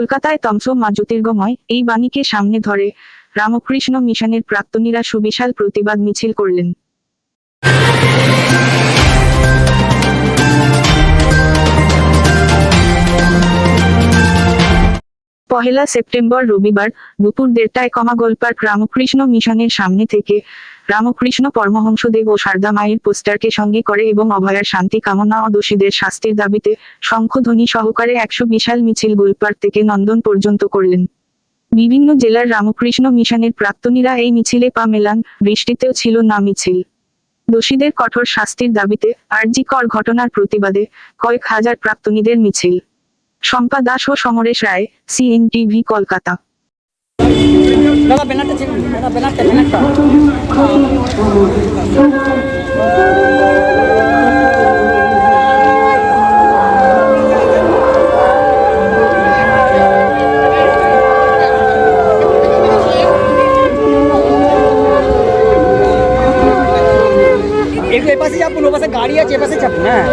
কলকাতায় তমস মা জ্যোতির্গময়, এই বাণীকে সামনে ধরে রামকৃষ্ণ মিশনের প্রাক্তনীরা সুবিশাল প্রতিবাদ মিছিল করলেন। পহেলা সেপ্টেম্বর রবিবার, দুপুর দেড়টায় কমাগোল পার্ক রামকৃষ্ণ মিশনের সামনে থেকে রামকৃষ্ণ পরমহংসদেব ও সারদা মায়ের পোস্টারকে সঙ্গে করে এবং অভয়ার শান্তি কামনা ও দোষীদের শাস্তির দাবিতে শঙ্খধ্বনি সহকারে একশো বিশাল মিছিল গোলপার্ক থেকে নন্দন পর্যন্ত করলেন। বিভিন্ন জেলার রামকৃষ্ণ মিশনের প্রাক্তনীরা এই মিছিলে পা মেলান, বৃষ্টিতেও ছিল না মিছিল। দোষীদের কঠোর শাস্তির দাবিতে আরজিকর ঘটনার প্রতিবাদে কয়েক হাজার প্রাক্তনীদের মিছিল। শম্পা দাস ও সমরেশ রায়, সিএনটিভি, কলকাতা। দাদা, ব্যানারটা একটু এপাশে চাপুন ওপাশে গাড়ি আছে, এপাশে চাপুন হ্যাঁ।